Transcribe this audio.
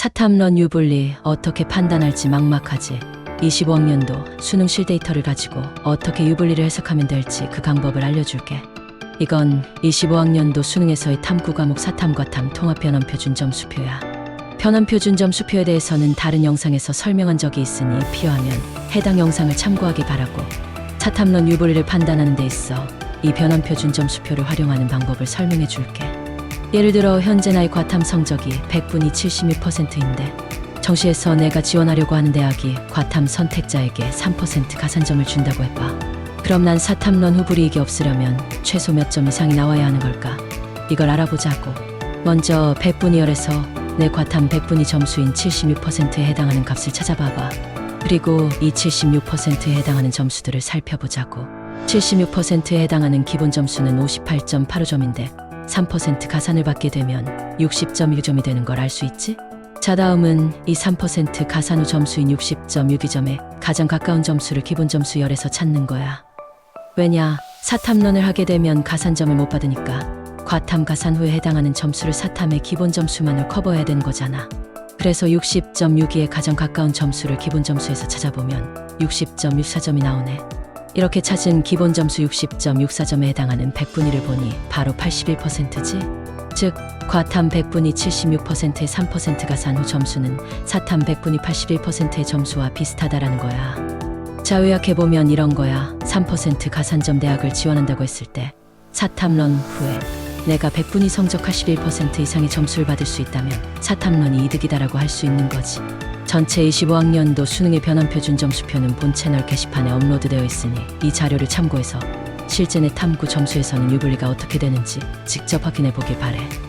사탐런 유불리 어떻게 판단할지 막막하지. 25학년도 수능 실데이터를 가지고 어떻게 유불리를 해석하면 될지 그 방법을 알려줄게. 이건 25학년도 수능에서의 탐구 과목 사탐과 탐 통합 변환 표준 점수표야. 변환 표준 점수표에 대해서는 다른 영상에서 설명한 적이 있으니 필요하면 해당 영상을 참고하기 바라고. 사탐론 유불리를 판단하는 데 있어 이 변환 표준 점수표를 활용하는 방법을 설명해 줄게. 예를 들어 현재 나의 과탐 성적이 100분이 76%인데 정시에서 내가 지원하려고 하는 대학이 과탐 선택자에게 3% 가산점을 준다고 해봐. 그럼 난 사탐론 후불이익이 없으려면 최소 몇 점 이상이 나와야 하는 걸까? 이걸 알아보자고. 먼저 100분이열에서 내 과탐 100분이 점수인 76%에 해당하는 값을 찾아봐봐. 그리고 이 76%에 해당하는 점수들을 살펴보자고. 76%에 해당하는 기본 점수는 58.85점인데 3% 가산을 받게 되면 60.6점이 되는 걸 알 수 있지? 자 다음은 이 3% 가산 후 점수인 60.62점에 가장 가까운 점수를 기본 점수 열에서 찾는 거야. 왜냐? 사탐론을 하게 되면 가산점을 못 받으니까 과탐 가산 후에 해당하는 점수를 사탐의 기본 점수만을 커버해야 되는 거잖아. 그래서 60.62에 가장 가까운 점수를 기본 점수에서 찾아보면 60.64점이 나오네. 이렇게 찾은 기본 점수 60.64점에 해당하는 100분위를 보니 바로 81%지. 즉, 과탐 100분위 76%의 3% 가 산 후 점수는 사탐 100분위 81%의 점수와 비슷하다라는 거야. 자, 요약해보면 이런 거야. 3% 가산점 대학을 지원한다고 했을 때 사탐론 후에 내가 100분위 성적 81% 이상의 점수를 받을 수 있다면 사탐론이 이득이다라고 할 수 있는 거지. 전체 25학년도 수능의 변환 표준 점수표는 본 채널 게시판에 업로드되어 있으니 이 자료를 참고해서 실제 내 탐구 점수에서는 유불리가 어떻게 되는지 직접 확인해 보길 바래.